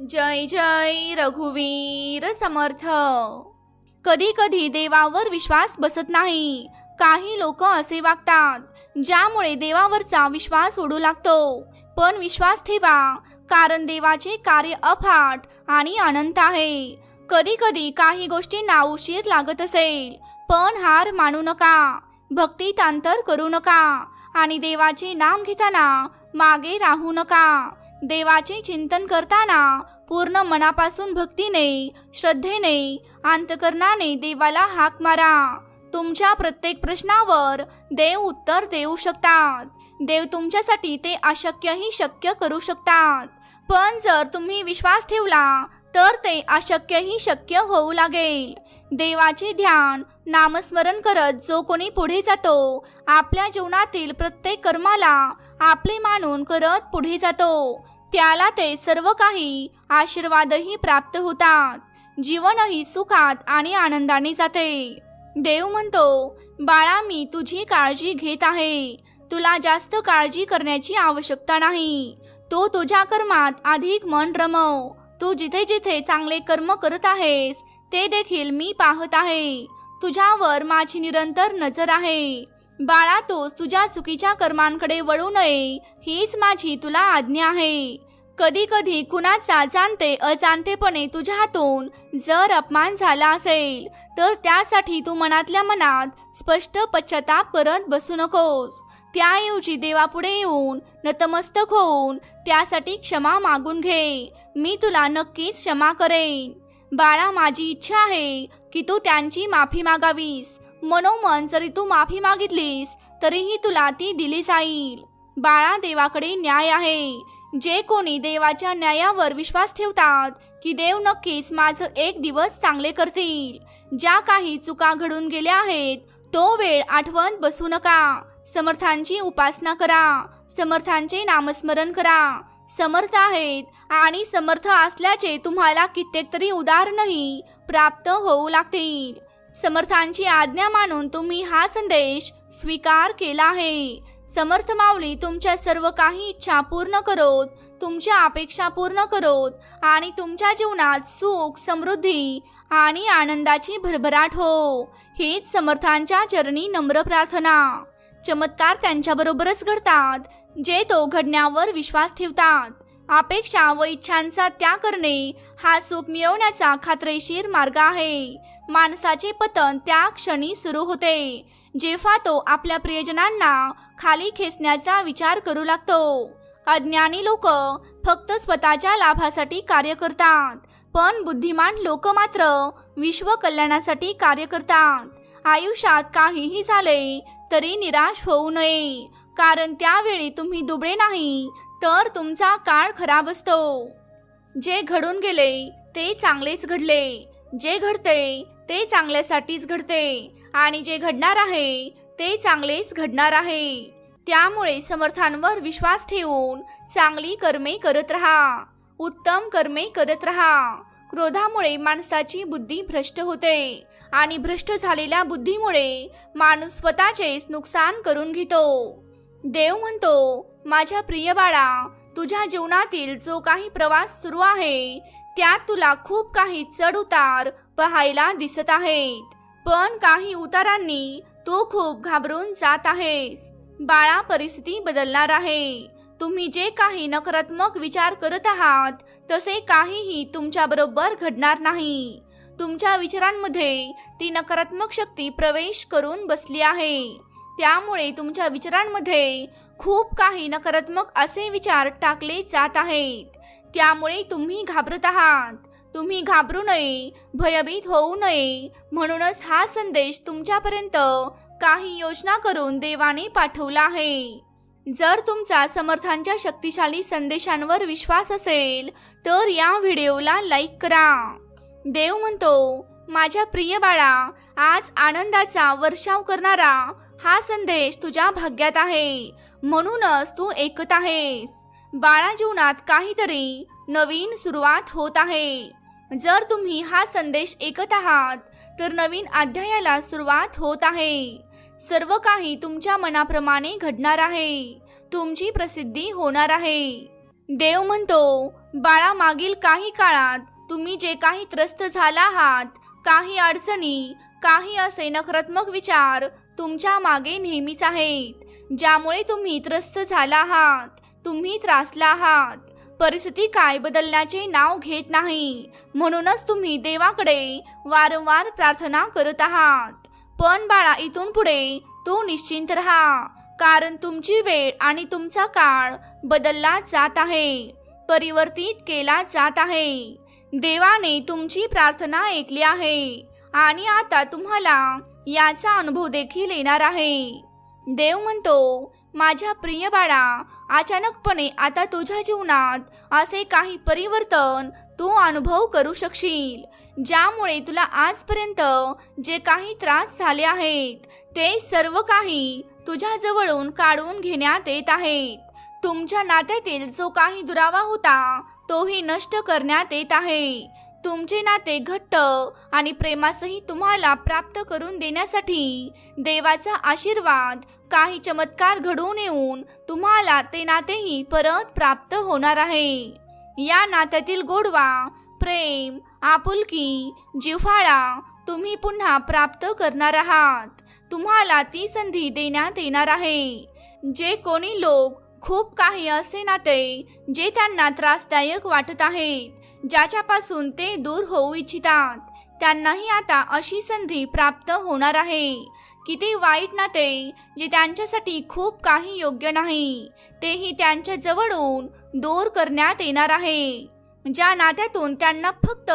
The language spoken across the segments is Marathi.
जय जय रघुवीर समर्थ. कधी कधी देवावर विश्वास बसत नाही. काही लोक असे वागतात ज्यामुळे देवावरचा विश्वास उडू लागतो. पण विश्वास ठेवा कारण देवाचे कार्य अफाट आणि अनंत आहे. कधी कधी काही गोष्टींना उशीर लागत असेल पण हार मानू नका. भक्तीत अंतर करू नका आणि देवाचे नाम घेताना मागे राहू नका. देवाचे चिंतन करताना पूर्ण मनापासून भक्तीने श्रद्धेने अंतकरणाने देवाला हाक मारा. तुमच्या प्रत्येक प्रश्नावर देव उत्तर देऊ शकतात. देव तुमच्यासाठी ते अशक्यही शक्य करू शकतात. पण जर तुम्ही विश्वास ठेवला तर ते अशक्यही शक्य होऊ लागेल. देवाचे ध्यान नामस्मरण करत जो कोणी पुढे जातो आपल्या जीवनातील प्रत्येक कर्माला आपले मानून करत पुढे जातो. त्याला ते सर्व काही आशीर्वादही प्राप्त होतात. जीवनही सुखात आणि आनंदाने जाते. देव म्हणतो बाळा मी तुझी काळजी घेत आहे. तुला जास्त काळजी करण्याची आवश्यकता नाही. तो तुझ्या कर्मात अधिक मन रमव. तू जिथे जिथे चांगले कर्म करत आहेस ते देखील मी पाहत आहे. तुझ्यावर माझी निरंतर नजर आहे. बाळा तोच तुझ्या चुकीच्या कर्मांकडे वळू नये. हीच माझी तुला आज्ञा आहे. कधी कधी कुणाचा जाणते अजाणतेपणे तुझ्या हातून जर अपमान झाला असेल तर त्यासाठी तू मनातल्या मनात स्पष्ट पश्चाताप करत बसू नकोस. त्याऐवजी देवापुढे येऊन नतमस्तक होऊन त्यासाठी क्षमा मागून घे. मी तुला नक्कीच क्षमा करेन. बाळा माझी इच्छा आहे की तू त्यांची माफी मागावीस. मनोमन जरी तू माफी मागितलीस तरीही तुला ती दिली जाईल. बाळा देवाकडे न्याय आहे. जे कोणी देवाच्या न्यायावर विश्वास ठेवतात की देव नक्कीच माझं एक दिवस चांगले करतील. ज्या काही चुका घडून गेल्या आहेत तो वेळ आठवण बसू नका. समर्थांची उपासना करा. समर्थांचे नामस्मरण करा. समर्थ आहेत आणि समर्थ असल्याचे तुम्हाला कित्येक तरी उदाहरणही प्राप्त होऊ लागतील. समर्थांची आज्ञा मानून तुम्ही हा संदेश स्वीकार केला आहे. समर्थ माऊली तुमच्या सर्व काही इच्छा पूर्ण करोत तुमच्या अपेक्षा पूर्ण करोत आणि तुमच्या जीवनात सुख समृद्धी आणि आनंदाची भरभराट हो. हीच समर्थांच्या चरणी नम्र प्रार्थना. चमत्कार त्यांच्याबरोबरच घडतात जे तो घडण्यावर विश्वास ठेवतात. अपेक्षा व इच्छांचा त्याग करणे हा सुख मिळवण्याचा खात्रीशीर मार्ग आहे. माणसाचे पतन त्या क्षणी सुरू होते. जेव्हा तो आपल्या प्रियजनांना खाली खेचण्याचा विचार करू लागतो. अज्ञानी लोक फक्त स्वतःच्या लाभासाठी कार्य करतात पण बुद्धिमान लोक मात्र विश्व कल्याणासाठी कार्य करतात. आयुष्यात काहीही झाले तरी निराश होऊ नये कारण त्यावेळी तुम्ही दुबळे नाही तर तुमचा काळ खराब असतो. जे घडून गेले ते चांगलेच घडले. जे घडते ते चांगल्यासाठीच घडते. आणि जे घडणार आहे ते चांगलेच घडणार आहे. त्यामुळे समर्थांवर विश्वास ठेवून चांगली कर्मे करत राहा. उत्तम कर्मे करत राहा. क्रोधामुळे माणसाची बुद्धी भ्रष्ट होते. आणि भ्रष्ट झालेल्या बुद्धीमुळे माणूस स्वतःचेच नुकसान करून घेतो. देव म्हणतो माझ्या प्रिय बाळा तुझ्या जीवनातील जो काही प्रवास सुरू आहे त्यात तुला खूप काही चढ उतार पाहायला दिसत आहेत. पण काही उतारांनी तू खूप घाबरून जात आहेस. बाळा परिस्थिती बदलणार आहे. तुम्ही जे काही नकारात्मक विचार करत आहात तसे काहीही तुमच्या बरोबर घडणार नाही. तुमच्या विचारांमध्ये ती नकारात्मक शक्ती प्रवेश करून बसली आहे. त्यामुळे तुमच्या विचारांमध्ये खूप काही नकारात्मक असे विचार टाकले जात आहेत. त्यामुळे तुम्ही घाबरत आहात. तुम्ही घाबरू नये भयभीत होऊ नये. म्हणूनच हा संदेश तुमच्यापर्यंत काही योजना करून देवाने पाठवला आहे. जर तुमचा समर्थांच्या शक्तिशाली संदेशांवर विश्वास असेल तर या व्हिडिओला लाईक करा. देव म्हणतो माझ्या प्रिय बाळा आज आनंदाचा वर्षाव करणारा हा संदेश तुझ्या भाग्यात आहे. म्हणूनच तू ऐकत आहेस. बाळा जीवनात काहीतरी नवीन सुरुवात होत आहे. जर तुम्ही हा संदेश ऐकत आहात तर नवीन अध्यायाला सुरुवात होत आहे. सर्व काही तुमच्या मनाप्रमाणे घडणार आहे. तुमची प्रसिद्धी होणार आहे. देव म्हणतो बाळा मागील काही काळात तुम्ही जे काही त्रस्त झाला आहात काही अडचणी काही असे नकारात्मक विचार तुमच्या मागे नेहमीच आहेत. ज्यामुळे तुम्ही त्रस्त झाला आहात तुम्ही त्रासला आहात. परिस्थिती काय बदलण्याचे नाव घेत नाही. म्हणूनच तुम्ही देवाकडे वारंवार प्रार्थना करत आहात. पण बाळा इथून पुढे तू निश्चिंत राहा. कारण तुमची वेळ आणि तुमचा काळ बदलला जात आहे. परिवर्तित केला जात आहे. देवाने तुमची प्रार्थना ऐकली आहे आणि आता तुम्हाला याचा अनुभव देखील येणार आहे. देव म्हणतो माझ्या प्रिय बाळा अचानकपणे आता तुझ्या जीवनात असे काही परिवर्तन तू अनुभव करू शकशील ज्यामुळे तुला आजपर्यंत जे काही त्रास झाले आहेत ते सर्व काही तुझ्या जवळून काढून घेण्यात येत आहेत. तुमच्या नात्यातील जो काही दुरावा होता तोही नष्ट करण्यात येत आहे. तुमचे नाते घट्ट आणि प्रेमासही तुम्हाला प्राप्त करून देण्यासाठी देवाचा आशीर्वाद काही चमत्कार घडवून येऊन तुम्हाला ते नातेही परत प्राप्त होणार आहे. या नात्यातील गोडवा प्रेम आपुलकी जिव्हाळा तुम्ही पुन्हा प्राप्त करणार आहात. तुम्हाला ती संधी देण्यात येणार आहे. जे कोणी लोक खूप काही असे नाते जे त्यांना त्रासदायक वाटत आहेत ज्याच्यापासून ते दूर होऊ इच्छितात. त्यांनाही आता अशी संधी प्राप्त होणार आहे किती वाईट नाते जे त्यांच्यासाठी खूप काही योग्य नाही तेही त्यांच्या जवळून दूर करण्यात येणार आहे ज्या नात्यातून त्यांना फक्त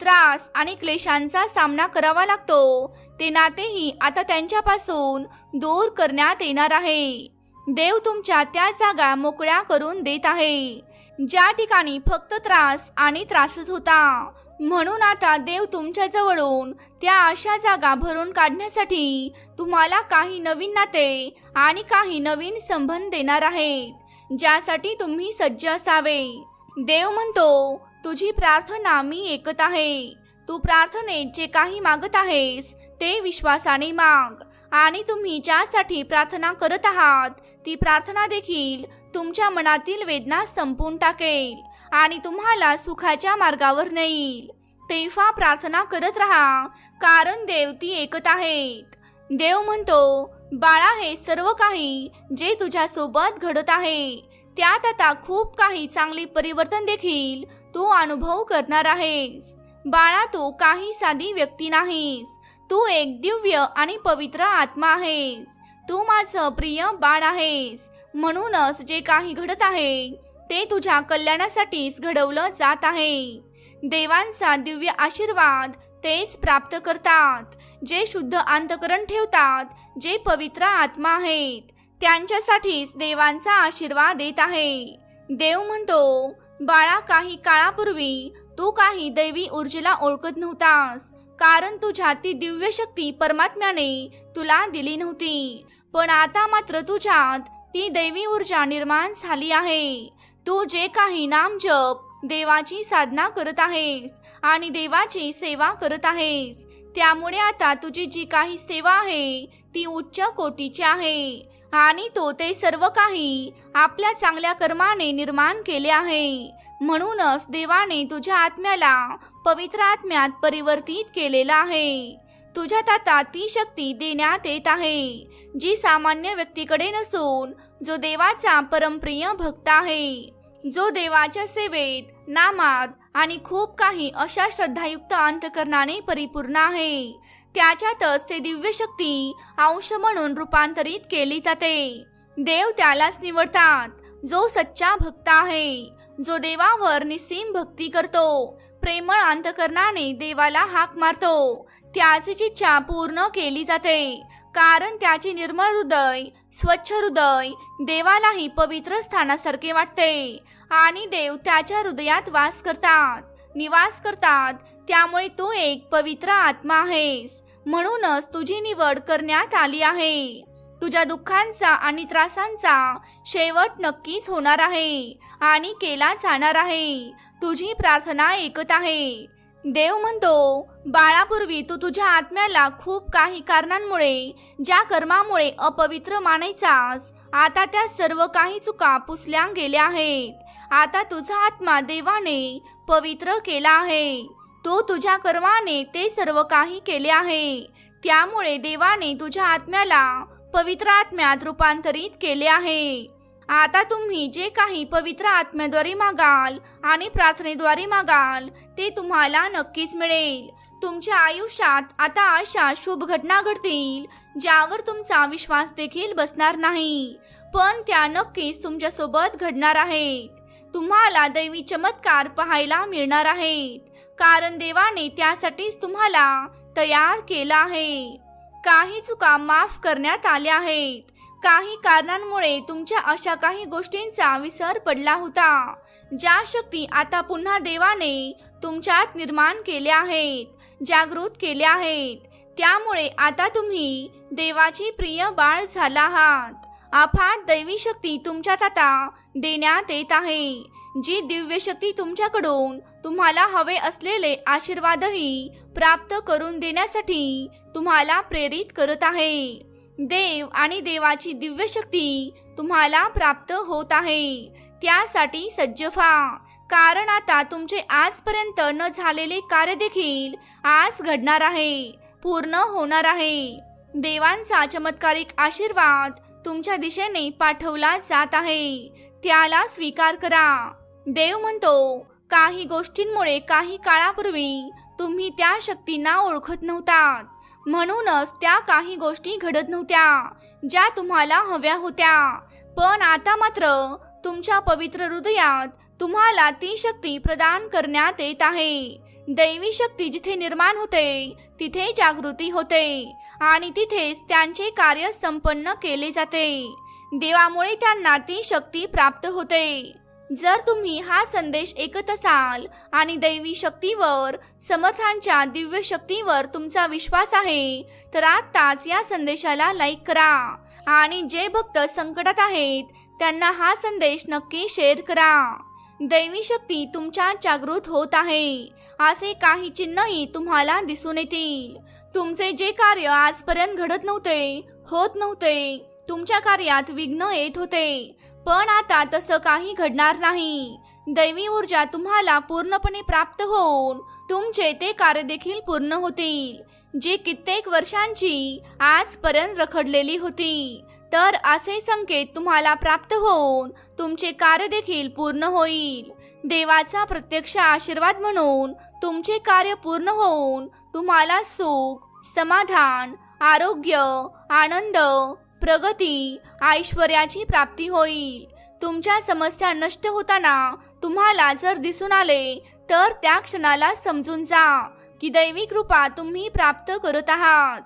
त्रास आणि क्लेशांचा सामना करावा लागतो. ते नातेही आता त्यांच्यापासून दूर करण्यात येणार आहे. देव तुमच्या त्या जागा मोकळ्या करून देत आहे. ज्या ठिकाणी फक्त त्रास आणि त्रासच होता. म्हणून आता देव तुमच्या जवळून त्या अशा जागा भरून काढण्यासाठी तुम्हाला काही नवीन नाते आणि काही नवीन संबंध देणार आहेत ज्यासाठी तुम्ही सज्ज असावे. देव म्हणतो तुझी प्रार्थना मी ऐकत आहे. तू प्रार्थनेत जे काही मागत आहेस ते विश्वासाने माग आणि तुम्ही ज्यासाठी प्रार्थना करत आहात ती प्रार्थना देखील तुमच्या मनातील वेदना संपून टाकेल आणि तुम्हाला सुखाच्या मार्गावर नेईल. तेव्हा प्रार्थना करत राहा कारण देव ती ऐकत आहेत. देव म्हणतो बाळा हे सर्व काही जे तुझ्यासोबत घडत आहे त्यात आता खूप काही चांगले परिवर्तन देखील तू अनुभव करणार आहेस. बाळा तू काही साधी व्यक्ती नाहीस. तू एक दिव्य आणि पवित्र आत्मा आहेस. तू माझं प्रिय बाळ आहेस. म्हणूनच जे काही घडत आहे ते तुझ्या कल्याणासाठीच घडवलं जात आहे. देवांचा दिव्य आशीर्वाद तेच प्राप्त करतात जे शुद्ध अंतकरण ठेवतात जे पवित्र आत्मा आहेत. त्यांच्यासाठीच देवांचा आशीर्वाद देत आहे. देव म्हणतो बाळा काही काळापूर्वी तू काही दैवी ऊर्जेला ओळखत नव्हतास कारण तुझ्या ती दिव्य शक्ती परमात्म्याने तुला दिली नव्हती. पण आता मात्र तुझ्यात ती दैवी ऊर्जा निर्माण झाली आहे. तू जे काही नाम जप देवाची साधना करत आहेस आणि देवाची सेवा करत आहेस त्यामुळे आता तुझी जी काही सेवा आहे ती उच्च कोटीची आहे. आणि तो ते सर्व काही आपल्या चांगल्या कर्माने निर्माण केले आहे. म्हणूनच देवाने तुझ्या आत्म्याला पवित्र आत्म्यात परिवर्तित केलेला आहे. तुझ्यात आता ती शक्ती देण्यात येत आहे जी सामान्य व्यक्तीकडे नसून जो देवाचा परमप्रिय भक्त आहे. जो देवाच्या सेवेत नामात आणि खूप काही अशा श्रद्धायुक्त अंतकरणाने परिपूर्ण आहे. त्याच्यातच ते दिव्य शक्ती अंश म्हणून रूपांतरित केली जाते. देव त्यालाच निवडतात. जो सच्चा भक्त आहे जो देवावर निस्सीम भक्ती करतो प्रेमळ अंतकरणाने देवाला हाक मारतो. त्याची इच्छा पूर्ण केली जाते. कारण त्याचे निर्मळ हृदय स्वच्छ हृदय देवालाही पवित्र स्थानासारखे वाटते. आणि देव त्याच्या हृदयात वास करतात. निवास करतात. त्यामुळे तू एक पवित्र आत्मा आहेस. म्हणूनच तुझी निवड करण्यात आली आहे. तुझ्या दुःखांचा आणि त्रासांचा शेवट नक्कीच होणार आहे. आणि केला जाणार आहे. तुझी प्रार्थना ऐकत आहे. देव म्हणतो बाळापूर्वी तू तुझ्या आत्म्याला खूप काही कारणांमुळे ज्या कर्मामुळे अपवित्र मानायचास आता त्या सर्व काही चुका पुसल्या गेल्या आहेत. आता तुझा आत्मा देवाने पवित्र केला आहे. तू तुझ्या कर्माने ते सर्व काही केले आहे. त्यामुळे देवाने तुझ्या आत्म्याला पवित्र आत्म्यात रूपांतरित केले आहे. आता तुम्ही जे काही पवित्र आत्म्याद्वारे मागाल आणि प्रार्थनेद्वारे मागाल ते तुम्हाला नक्कीच मिळेल. तुमच्या आयुष्यात आता अशा शुभ घटना घडतील ज्यावर तुमचा विश्वास देखील बसणार नाही. पण त्या नक्कीच तुमच्यासोबत घडणार आहेत. तुम्हाला दैवी चमत्कार पाहायला मिळणार आहेत. कारण देवाने त्यासाठीच तुम्हाला तयार केलं आहे. काही चुका माफ करण्यात आल्या आहेत. काही कारणांमुळे तुमच्या अशा काही गोष्टींचा विसर पडला होता. ज्या शक्ती आता पुन्हा देवाने तुमच्यात निर्माण केल्या आहेत जागृत केल्या आहेत त्यामुळे आता तुम्ही देवाची प्रिय बाळ झाला आहात. अफाट दैवी शक्ती तुमच्यात आता देण्यात येत आहे. जी दिव्य शक्ती तुमच्याकडून तुम्हाला हवे असलेले आशीर्वादही प्राप्त करून देण्यासाठी तुम्हाला प्रेरित करत आहे. देव आणि देवाची दिव्य शक्ती तुम्हाला प्राप्त होत आहे. त्यासाठी सज्ज व्हा. कारण आता तुमचे आजपर्यंत न झालेले कार्य देखील आज घडणार आहे. पूर्ण होणार आहे. देवांचा चमत्कारिक आशीर्वाद तुमच्या दिशेने पाठवला जात आहे. त्याला स्वीकार करा. देव म्हणतो काही गोष्टींमुळे काही काळापूर्वी तुम्ही त्या शक्तींना ओळखत नव्हतात. म्हणूनच त्या काही गोष्टी घडत नव्हत्या ज्या तुम्हाला हव्या होत्या. पण आता मात्र तुमच्या पवित्र हृदयात तुम्हाला ती शक्ती प्रदान करण्यात येत आहे. दैवी शक्ती जिथे निर्माण होते तिथे जागृती होते आणि तिथेच त्यांचे कार्य संपन्न केले जाते. देवामुळे त्यांना ती शक्ती प्राप्त होते. जर तुम्ही हा संदेश ऐकत असाल आणि दैवी शक्तीवर समर्थांच्या दिव्य शक्तीवर तुमचा विश्वास आहे तर आत्ताच या संदेशाला लाईक करा. आणि जे भक्त संकटात आहेत त्यांना हा संदेश नक्की शेअर करा. दैवी शक्ती तुमच्या जागृत होत आहे. असे काही चिन्हही तुम्हाला दिसून येतील. तुमचे जे कार्य आजपर्यंत घडत नव्हते होत नव्हते तुमच्या कार्यात विघ्न येत होते. पण आता तसं काही घडणार नाही. दैवी ऊर्जा तुम्हाला पूर्णपणे प्राप्त होऊन तुमचे ते कार्य देखील पूर्ण होतील. जी कित्येक वर्षांची आजपर्यंत रखडलेली होती. तर असे संकेत तुम्हाला प्राप्त होऊन तुमचे कार्य देखील पूर्ण होईल. देवाचा प्रत्यक्ष आशीर्वाद म्हणून तुमचे कार्य पूर्ण होऊन तुम्हाला सुख समाधान आरोग्य आनंद प्रगती ऐश्वर्याची प्राप्ती होईल. तुमच्या समस्या नष्ट होताना तुम्हाला जर दिसून आले तर त्या क्षणाला समजून जा. की दैवी कृपा तुम्ही प्राप्त करत आहात.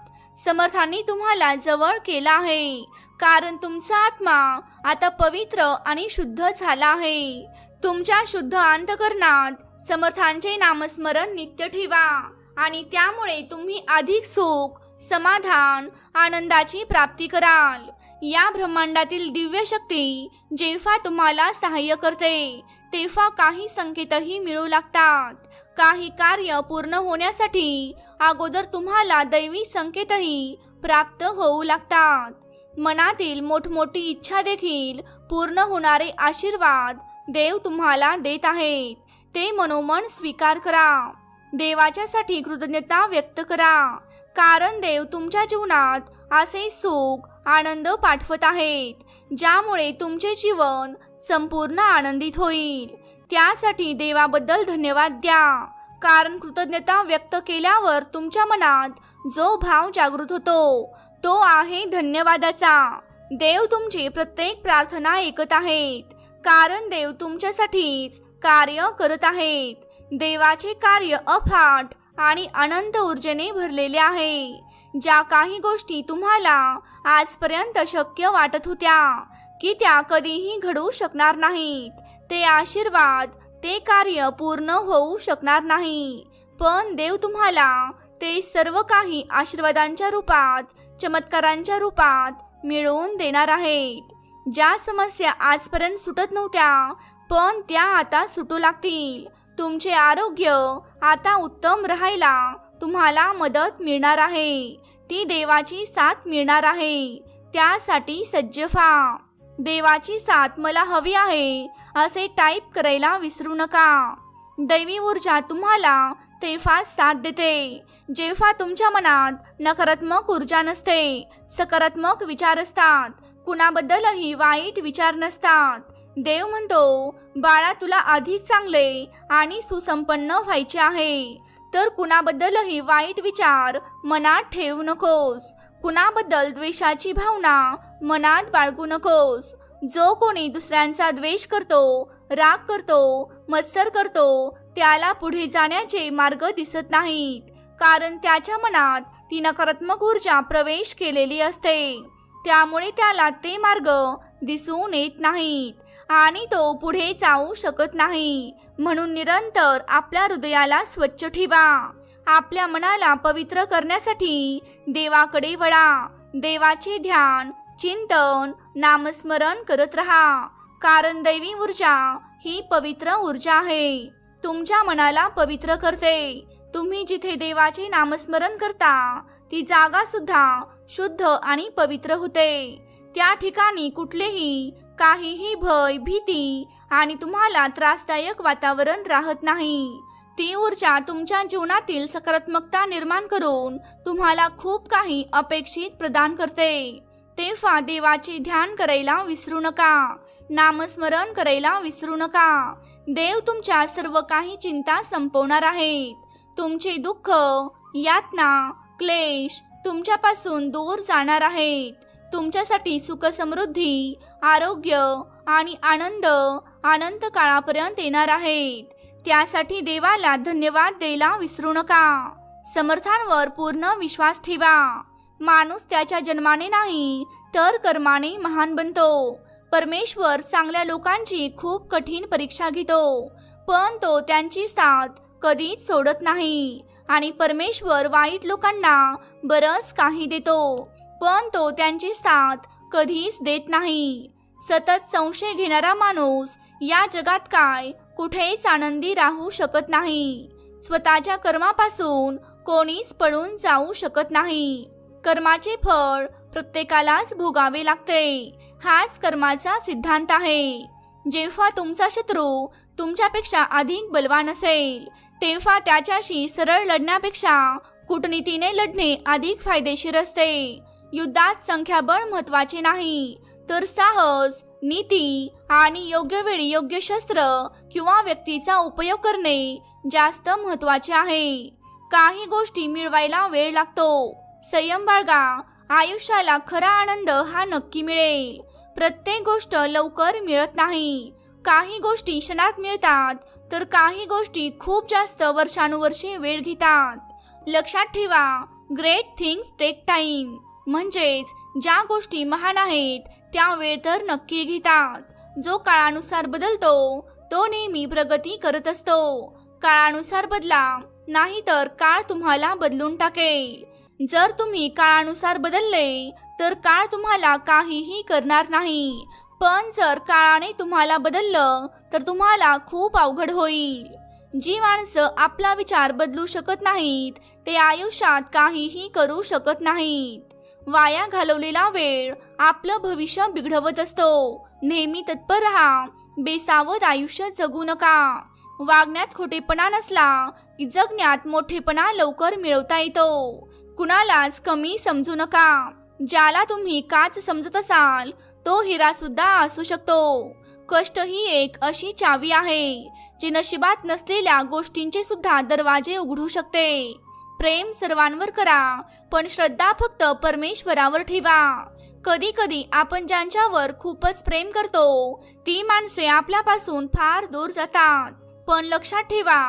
समर्थांनी तुम्हाला जवळ केला आहे. कारण तुमचा आत्मा आता पवित्र आणि शुद्ध झाला आहे. तुमच्या शुद्ध अंतकरणात समर्थांचे नामस्मरण नित्य ठेवा. आणि त्यामुळे तुम्ही अधिक सुख समाधान आनंदाची प्राप्ती कराल. या ब्रह्मांडातील दिव्य शक्ती जेव्हा तुम्हाला सहाय्य करते तेव्हा काही संकेतही मिळू लागतात. काही कार्य पूर्ण होण्यासाठी अगोदर तुम्हाला दैवी संकेतही प्राप्त होऊ लागतात. मनातील मोठमोठी इच्छा देखील पूर्ण होणारे आशीर्वाद देव तुम्हाला देत आहेत. ते मनोमन स्वीकार करा. देवाच्यासाठी कृतज्ञता व्यक्त करा. कारण देव तुमच्या जीवनात असे सुख आनंद पाठवत आहेत ज्यामुळे तुमचे जीवन संपूर्ण आनंदित होईल. त्यासाठी देवाबद्दल धन्यवाद द्या. कारण कृतज्ञता व्यक्त केल्यावर तुमच्या मनात जो भाव जागृत होतो तो आहे धन्यवादाचा. देव तुमची प्रत्येक प्रार्थना ऐकत आहेत. कारण देव तुमच्यासाठीच कार्य करत आहेत. देवाचे कार्य अफाट आणि अनंत ऊर्जेने भरलेले आहे. ज्या काही गोष्टी तुम्हाला आजपर्यंत शक्य वाटत होत्या की त्या कधीही घडू शकणार नाहीत. ते आशीर्वाद ते कार्य पूर्ण होऊ शकणार नाही. पण देव तुम्हाला ते सर्व काही आशीर्वादांच्या रूपात चमत्कारांच्या रूपात मिळवून देणार आहेत. ज्या समस्या आजपर्यंत सुटत नव्हत्या पण त्या आता सुटू लागतील. तुमचे आरोग्य आता उत्तम राहायला तुम्हाला मदत मिळणार आहे. ती देवाची साथ मिळणार आहे. त्यासाठी सज्ज व्हा. देवाची साथ मला हवी आहे असे टाईप करायला विसरू नका. दैवी ऊर्जा तुम्हाला तेफा साथ देते. जेव्हा तुमच्या मनात नकारात्मक ऊर्जा नसते सकारात्मक विचार असतात. कुणाबद्दलही वाईट विचार नसतात. देव म्हणतो बाळा तुला अधिक चांगले आणि सुसंपन्न व्हायचे आहे. तर कुणाबद्दलही वाईट विचार मनात ठेवू नकोस. कुणाबद्दल द्वेषाची भावना मनात बाळगू नकोस. जो कोणी दुसऱ्यांचा द्वेष करतो राग करतो मत्सर करतो त्याला पुढे जाण्याचे मार्ग दिसत नाहीत. कारण त्याच्या मनात ती नकारात्मक ऊर्जा प्रवेश केलेली असते. त्यामुळे त्याला ते मार्ग दिसून येत नाहीत. आणि तो पुढे जाऊ शकत नाही. म्हणून निरंतर आपल्या हृदयाला स्वच्छ ठेवा. आपल्या मनाला पवित्र करण्यासाठी देवाकडे वळा. देवाचे ध्यान चिंतन नामस्मरण करत राहा. कारण दैवी ऊर्जा ही पवित्र ऊर्जा आहे. तुमच्या मनाला पवित्र करते. तुम्ही जिथे देवाचे नामस्मरण करता ती जागा सुद्धा शुद्ध आणि पवित्र होते. त्या ठिकाणी कुठलेही काहीही भय भीती आणि तुम्हाला त्रासदायक वातावरण राहत नाही. ती ऊर्जा तुमच्या जीवनातील सकारात्मकता निर्माण करून तुम्हाला खूप काही अपेक्षित प्रदान करते. तेव्हा देवाचे ध्यान करायला विसरू नका. नामस्मरण करायला विसरू नका. देव तुमच्या सर्व काही चिंता संपवणार आहेत. तुमचे दुःख यातना क्लेश तुमच्यापासून दूर जाणार आहेत. तुमच्यासाठी सुखसमृद्धी आरोग्य आणि आनंद अनंत काळापर्यंत येणार आहेत. त्यासाठी देवाला धन्यवाद द्यायला विसरू नका. समर्थांवर पूर्ण विश्वास ठेवा. माणूस त्याच्या जन्माने नाही तर कर्माने महान बनतो. परमेश्वर चांगल्या लोकांची खूप कठीण परीक्षा घेतो पण तो त्यांची साथ कधीच सोडत नाही. आणि परमेश्वर वाईट लोकांना बरंच काही देतो. पण तो त्यांची साथ कधीच देत नाही. सतत संशय घेणारा माणूस या जगात काय कुठेच आनंदी राहू शकत नाही. स्वतःच्या कर्मापासून कोणीच पळून जाऊ शकत नाही. कर्माचे फळ प्रत्येकालाच भोगावे लागते. हाच कर्माचा सिद्धांत आहे. जेव्हा तुमचा शत्रू तुमच्यापेक्षा अधिक बलवान असेल तेव्हा त्याच्याशी सरळ लढण्यापेक्षा कूटनीतीने लढणे अधिक फायदेशीर असते. युद्धात संख्याबळ महत्त्वाचे नाही. तर साहस नीती आणि योग्य वेळी योग्य शस्त्र किंवा व्यक्तीचा उपयोग करणे जास्त महत्त्वाचे आहे. काही गोष्टी मिळवायला वेळ लागतो. संयम बाळगा. आयुष्याला खरा आनंद हा नक्की मिळेल. प्रत्येक गोष्ट लवकर मिळत नाही. काही गोष्टी क्षणात मिळतात तर काही गोष्टी खूप जास्त वर्षानुवर्षे वेळ घेतात. लक्षात ठेवा ग्रेट थिंग्स टेक टाइम म्हणजेच ज्या गोष्टी महान आहेत त्या वेळ तर नक्की घेतात. जो काळानुसार बदलतो तो नेहमी प्रगती करत असतो. काळानुसार बदला नाही तर काळ तुम्हाला बदलून टाकेल. जर तुम्ही काळानुसार बदलले तर काळ तुम्हाला काहीही करणार नाही. पण जर काळाने तुम्हाला बदललं तर तुम्हाला खूप अवघड होईल. जी माणसं आपला विचार बदलू शकत नाहीत ते आयुष्यात काहीही करू शकत नाहीत. वाया घालवलेला वेळ आपलं भविष्य बिघडवत असतो. नेहमी तत्पर राहा. बेसावत आयुष्य जगू नका. वागण्यात खोटेपणा नसला की जगण्यात मोठेपणा लवकर मिळवता येतो. कुणालाच कमी समजू नका. ज्याला तुम्ही काच समजत असाल तो हिरा सुद्धा असू शकतो. कष्ट ही एक अशी चावी आहे जी नशिबात नसलेल्या गोष्टींचे सुद्धा दरवाजे उघडू शकते. प्रेम सर्वांवर करा पण श्रद्धा फक्त परमेश्वरावर ठेवा. कधी कधी आपण ज्यांच्यावर खूपच प्रेम करतो ती माणसे आपल्यापासून फार दूर जातात. पण लक्षात ठेवा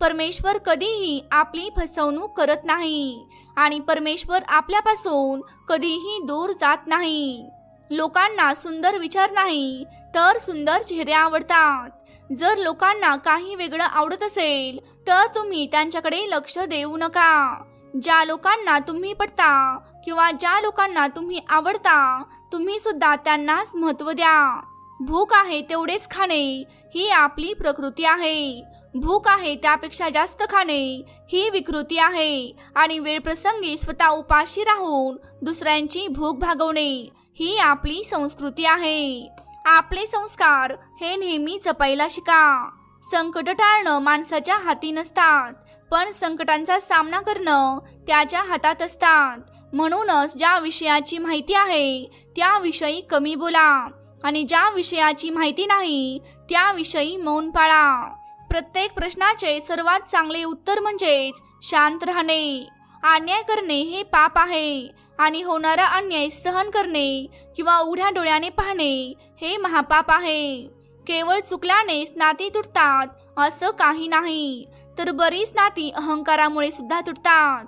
परमेश्वर कधीही आपली फसवणूक करत नाही आणि परमेश्वर आपल्यापासून कधीही दूर जात नाही. लोकांना सुंदर विचार नाही तर सुंदर चेहरे आवडतात. जर लोकांना काही वेगळं आवडत असेल तर तुम्ही त्यांच्याकडे लक्ष देऊ नका. ज्या लोकांना तुम्ही पटता किंवा ज्या लोकांना तुम्ही आवडता तुम्ही सुद्धा त्यांनाच महत्त्व द्या. भूक आहे तेवढेच खाणे ही आपली प्रकृती आहे. भूक आहे त्यापेक्षा जास्त खाणे ही विकृती आहे. आणि वेळप्रसंगी स्वतः उपाशी राहून दुसऱ्यांची भूक भागवणे ही आपली संस्कृती आहे. आपले संस्कार हे नेहमी जपायला शिका. संकट टाळणं माणसाच्या हाती नसतात. पण संकटांचा सामना करणं त्याच्या हातात असतात. म्हणूनच ज्या विषयाची माहिती आहे त्याविषयी कमी बोला. आणि ज्या विषयाची माहिती नाही त्याविषयी मौन पाळा. प्रत्येक प्रश्नाचे सर्वात चांगले उत्तर म्हणजेच शांत राहणे. अन्याय करणे हे पाप आहे. आणि होणारा अन्याय सहन करणे किंवा उघड्या डोळ्याने पाहणे हे महापाप आहे. केवळ चुकल्यानेच नाती तुटतात असं काही नाही. तर बरीच नाती अहंकारामुळे सुद्धा तुटतात.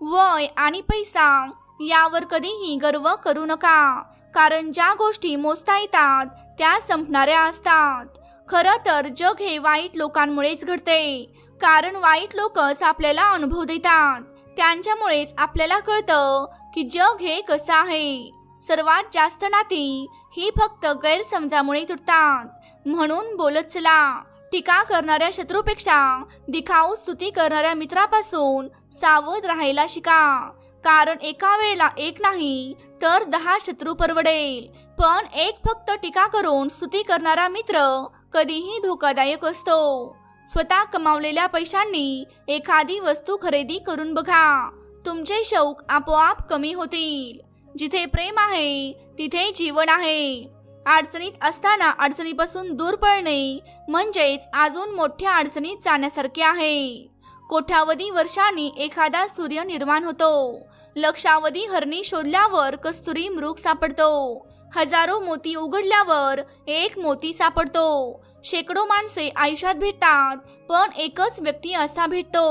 वय आणि पैसा यावर कधीही गर्व करू नका. कारण ज्या गोष्टी मोजता येतात त्या संपणाऱ्या असतात. खरं तर जग हे वाईट लोकांमुळेच घडते. कारण वाईट लोकच आपल्याला अनुभव देतात. त्यांच्यामुळेच आपल्याला कळतं की जग हे कसं आहे. सर्वात जास्त नाती ही फक्त गैरसमजामुळे तुटतात. म्हणून बोलत चला टीका करणाऱ्या शत्रूपेक्षा दिखाऊ स्तुती करणाऱ्या मित्रापासून सावध राहायला शिका. कारण एका वेळेला एक नाही तर दहा शत्रू परवडेल. पण एक फक्त टीका करून स्तुती करणारा मित्र कधीही धोकादायक असतो. स्वतः कमावलेल्या पैशांनी एखादी वस्तू खरेदी करून बघा. तुमचे शौक आपोआप कमी होतील. जिथे प्रेम आहे तिथे जीवन आहे. अडचणीत असताना अडचणीपासून दूर पळणे म्हणजेच अजून मोठ्या अडचणीत जाण्यासारखे आहे. कोट्यावधी वर्षांनी एखादा सूर्य निर्माण होतो. लक्षावधी हरणी शोधल्यावर कस्तुरी मृग सापडतो. हजारो मोती उघडल्यावर एक मोती सापडतो. शेकडो माणसे आयुष्यात भेटतात पण एकच व्यक्ती असा भेटतो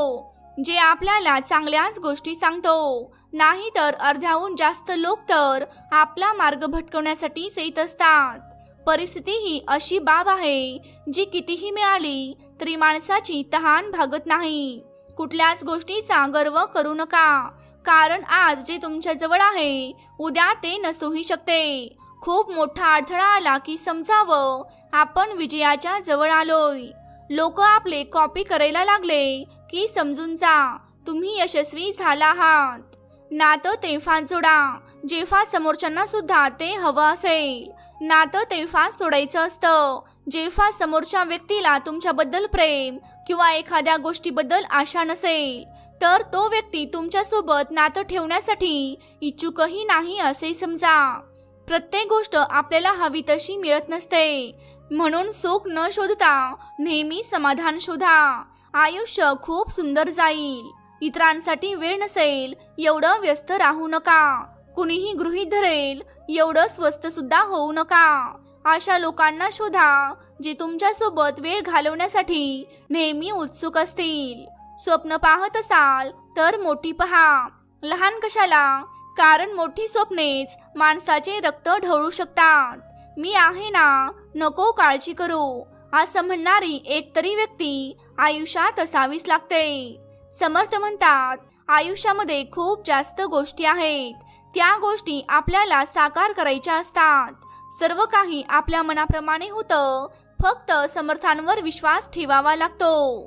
जे आपल्याला चांगल्याच गोष्टी सांगतो. नाही तर अर्ध्याहून जास्त लोक तर आपला मार्ग भटकवण्यासाठीच येत असतात. परिस्थिती ही अशी बाब आहे जी कितीही मिळाली तरी माणसाची तहान भागत नाही. कुठल्याच गोष्टीचा गर्व करू नका. कारण आज जे तुमच्याजवळ आहे उद्या ते नसूही शकते. खूप मोठा अडथळा आला की समजावं आपण विजयाच्या जवळ आलोय. लोक आपले कॉपी करायला लागले की समजून जा. तुम्ही यशस्वी झाला आहात. नातं तेफा जोडा. जेफा समोरच्यांना सुद्धा ते हवं असेल. नातं तेफा सोडायचं असतं. जेव्हा समोरच्या व्यक्तीला तुमच्याबद्दल प्रेम किंवा एखाद्या गोष्टीबद्दल आशा नसेल तर तो व्यक्ती तुमच्यासोबत नातं ठेवण्यासाठी इच्छुकही नाही असे समजा. प्रत्येक गोष्ट आपल्याला हवी तशी मिळत नसते. म्हणून सुख न शोधता नेहमी समाधान शोधा. आयुष्य खूप सुंदर जाईल. इतरांसाठी वेळ नसेल एवढं व्यस्त राहू नका. कुणीही गृहीत धरेल एवढं स्वस्त सुद्धा होऊ नका. अशा लोकांना शोधा जे तुमच्यासोबत वेळ घालवण्यासाठी नेहमी उत्सुक असतील. स्वप्न पाहत असाल तर मोठी पहा. लहान कशाला? कारण मोठी स्वप्नेच माणसाचे रक्त ढवळू शकतात. मी आहे ना नको काळजी करू असं म्हणणारी एक तरी व्यक्ती आयुष्यात असावीच लागते. समर्थ म्हणतात आयुष्यामध्ये खूप जास्त गोष्टी आहेत. त्या गोष्टी आपल्याला साकार करायच्या असतात. सर्व काही आपल्या मनाप्रमाणे होतं. फक्त समर्थांवर विश्वास ठेवावा लागतो.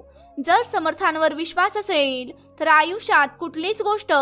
जर समर्थांवर विश्वास असेल तर आयुष्यात कुठलीच गोष्ट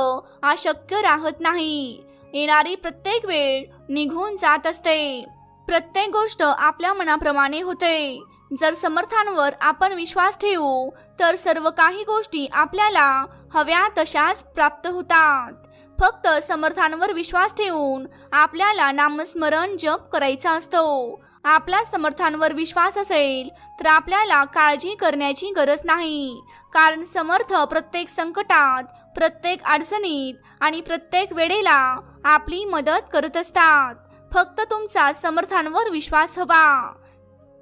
अशक्य राहत नाही. येणारी प्रत्येक वेळ निघून जात असते. प्रत्येक गोष्ट आपल्या मनाप्रमाणे होते. जर समर्थांवर आपण विश्वास ठेवू तर सर्व काही गोष्टी आपल्याला हव्या तशाच प्राप्त होतात. फक्त समर्थांवर विश्वास ठेवून आपल्याला नामस्मरण जप करायचा असतो. आपला समर्थांवर विश्वास असेल तर आपल्याला काळजी करण्याची गरज नाही. कारण समर्थ प्रत्येक संकटात प्रत्येक अडचणीत आणि प्रत्येक वेळेला आपली मदत करत असतात. फक्त तुमचा समर्थांवर विश्वास हवा.